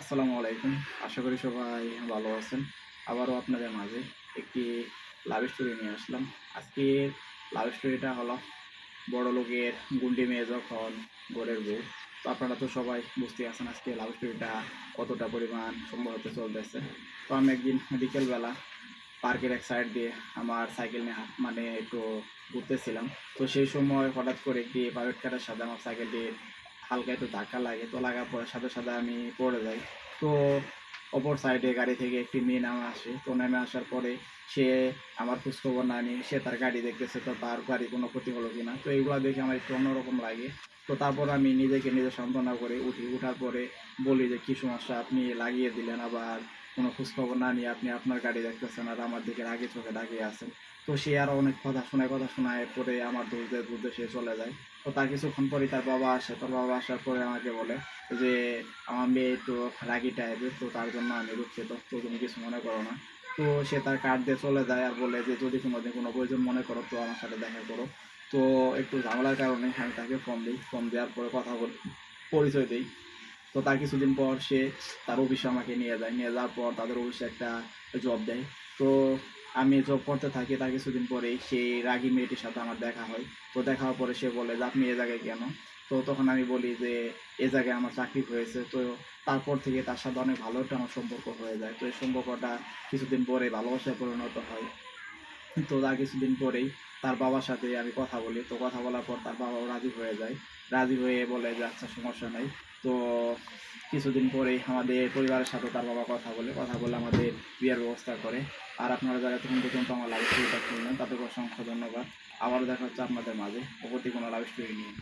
আসসালামু আলাইকুম। আশা করি সবাই ভালো আছেন। আবারও আপনাদের মাঝে একটি লাভ স্টোরি নিয়ে আসলাম। আজকে লাভ স্টোরিটা হলো বড় লোকের গুন্ডি মেয়ে যখন গড়ের বউ। তো আপনারা তো সবাই বুঝতে আছেন আজকে লাভ স্টোরিটা কতটা পরিমাণ সম্ভব হতে চলতেছে। তো আমি একদিন বিকেলবেলা পার্কের এক সাইড দিয়ে আমার সাইকেল নিয়ে মানে একটু ঘুরতেছিলাম। তো সেই সময় হঠাৎ করে একটি প্রাইভেট কারের সাথে আমার সাইকেলটি হালকা একটু ধাক্কা লাগে, তো লাগার পরে সাথে সাথে আমি পড়ে যাই। তো অপর সাইডে গাড়ি থেকে একটি মেয়ে নামে আসে। তো নামে আসার পরে সে আমার খোঁজখবর না নিয়ে সে তার গাড়ি দেখতেছে, তো তার গাড়ি কোনো ক্ষতি হলো কিনা। তো এইগুলো দেখে আমার একটু অন্যরকম লাগে। তো তারপর আমি নিজেকে নিজে সান্ত্বনা করে উঠি। উঠার পরে বলি যে, কী সমস্যা? আপনি লাগিয়ে দিলেন আবার কোনো খোঁজখবর না নিয়ে আপনি আপনার গাড়ি দেখতেছেন আর আমার দিকে আগে চোখে দাঁড়িয়ে আছেন। তো সে আরও অনেক কথা শোনায় কথা শোনায়, পরে আমার দুধে দুধে সে চলে যায়। তো তার কিছুক্ষণ পরে তার বাবা আসে। তার বাবা আসার পরে আমাকে বলে যে, আমার মেয়ে একটু রাগি টাইপের তো তার জন্য আমি দুঃখিত, তো তুমি কিছু মনে করো না। তো সে তার কার্ড দিয়ে চলে যায় আর বলে যে, যদি কোনোদিন কোনো প্রয়োজন মনে করো, তো আমার সাথে দেখা করো। তো একটু ঝামেলার কারণে আমি তাকে ফোন দিই। ফোন দেওয়ার পরে কথা বলি, পরিচয় দিই। তো তার কিছুদিন পর সে তার অফিসে আমাকে নিয়ে যায়। নিয়ে যাওয়ার পর তাদের অফিসে একটা জব দেয়। তো আমি জব করতে থাকি, তার কিছুদিন পরেই সেই রাগী মেয়েটির সাথে আমার দেখা হয়। তো দেখা হওয়ার পরে সে বলে যে আপনি এ জায়গায় কেন? তো তখন আমি বলি যে, এ জায়গায় আমার চাকরি হয়েছে। তো তারপর থেকে তার সাথে অনেক ভালো একটা আমার সম্পর্ক হয়ে যায়। তো এই সম্পর্কটা কিছুদিন পরে ভালোবাসায় পরিণত হয়। তো তার কিছুদিন পরেই তার বাবার সাথে আমি কথা বলি। তো কথা বলার পর তার বাবাও রাজি হয়ে যায়। রাজি হয়ে বলে যে আচ্ছা সমস্যা নাই। তো কিছুদিন পরেই আমাদের পরিবারের সাথে তার বাবা কথা বলে। কথা বলে আমাদের বিয়ের ব্যবস্থা করে। আর আপনারা যারা তখন তো আমার লাইভ স্টোরিটা শুনলেন তাদেরকে অসংখ্য ধন্যবাদ। আবারও দেখা হচ্ছে আপনাদের মাঝে। অপরটি কোনো লাইভ স্টোরি নিয়ে